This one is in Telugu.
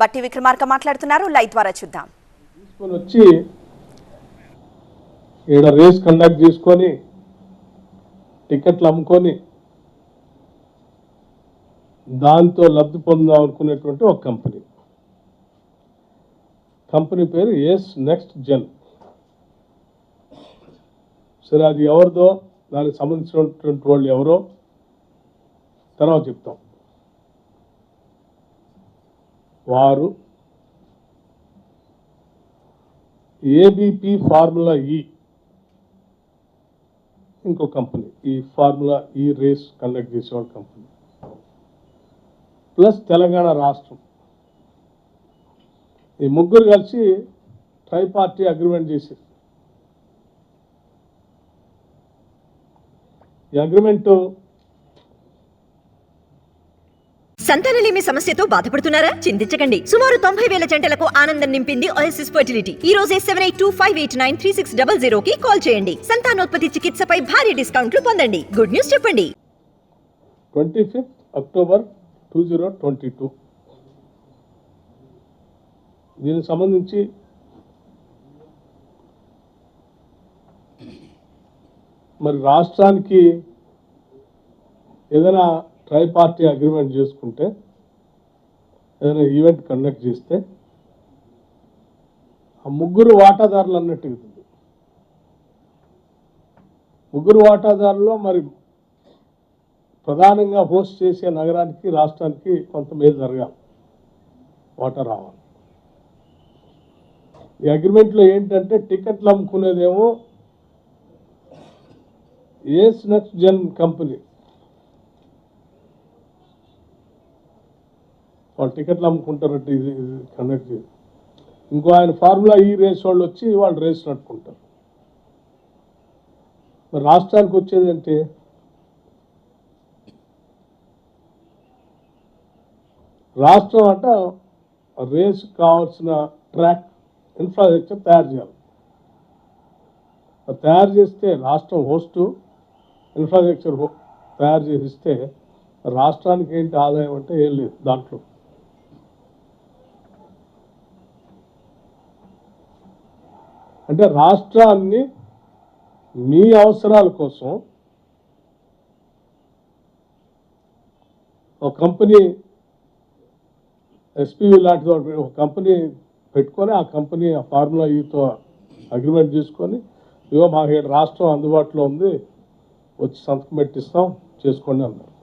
బట్టి విక్రమార్క మాట్లాడుతున్నారు. లైవ్ ద్వారా చూద్దాం. తీసుకొని వచ్చి ఈడ రేస్ కండక్ట్ చేసుకొని టికెట్లు అమ్ముకొని దాంతో లబ్ధి పొందాం అనుకునేటువంటి ఒక కంపెనీ. కంపెనీ పేరు ఎస్ నెక్స్ట్ జెన్. సరే అది ఎవరిదో దానికి సంబంధించినటువంటి వాళ్ళు ఎవరో తర్వాత చెప్తాం. వారు ఏబిపి ఫార్ములా ఈ ఇంకో కంపెనీ. ఈ ఫార్ములా ఈ రేస్ కండక్ట్ చేసేవాడు కంపెనీ. ప్లస్ తెలంగాణ రాష్ట్రం. ఈ ముగ్గురు కలిసి ట్రై పార్టీ అగ్రిమెంట్ చేశారు. ఈ అగ్రిమెంటు సంతానలేమి సమస్యతో బాధపడుతున్నారా? చింతించకండి. సుమారు తొంభై వేల జంటలకు ఆనందం నింపింది ఓఎస్ఎస్ ఫర్టిలిటీ ఈ రోజే seven eight two five eight nine three six double zero కి కాల్ చేయండి. సంతానోత్పత్తి చికిత్సపై భారీ డిస్కౌంట్లు పొందండి. గుడ్ న్యూస్ చెప్పండి. Twenty fifth October two zero twenty two దీనికి సంబంధించి మరి రాష్ట్రానికి ఏదైనా ట్రై పార్టీ అగ్రిమెంట్ చేసుకుంటే ఏదైనా ఈవెంట్ కండక్ట్ చేస్తే ఆ ముగ్గురు వాటాదారులు అన్నట్టు అవుతుంది. ముగ్గురు వాటాదారుల్లో మరి ప్రధానంగా హోస్ట్ చేసే నగరానికి రాష్ట్రానికి కొంత మేలు జరగాలి. వాటర్ రావాలి. ఈ అగ్రిమెంట్లో ఏంటంటే టికెట్లు అమ్ముకునేదేమో ఏస్ నెక్స్ట్ జన్ కంపెనీ. వాళ్ళు టికెట్లు అమ్ముకుంటారంటే ఇది ఇది కండక్ట్ చేసి ఇంకో ఆయన ఫార్ములా ఈ రేస్ వాళ్ళు వచ్చి వాళ్ళు రేస్ నడుపుకుంటారు. మరి రాష్ట్రానికి వచ్చేది అంటే రాష్ట్రం అంట రేస్ కావాల్సిన ట్రాక్ ఇన్ఫ్రాస్ట్రక్చర్ తయారు చేయాలి. తయారు చేస్తే రాష్ట్రం హోస్టు ఇన్ఫ్రాస్ట్రక్చర్ తయారు చేస్తే రాష్ట్రానికి ఏంటి ఆదాయం అంటే ఏం లేదు దాంట్లో. అంటే రాష్ట్రాన్ని మీ అవసరాల కోసం ఒక కంపెనీ ఎస్పీవి లాంటిది ఒక కంపెనీ పెట్టుకొని ఆ కంపెనీ ఆ ఫార్ములా ఈతో అగ్రిమెంట్ తీసుకొని ఇగో మాకు రాష్ట్రం అందుబాటులో ఉంది వచ్చి సంతకం పెట్టిస్తాం చేసుకోండి అన్నారు.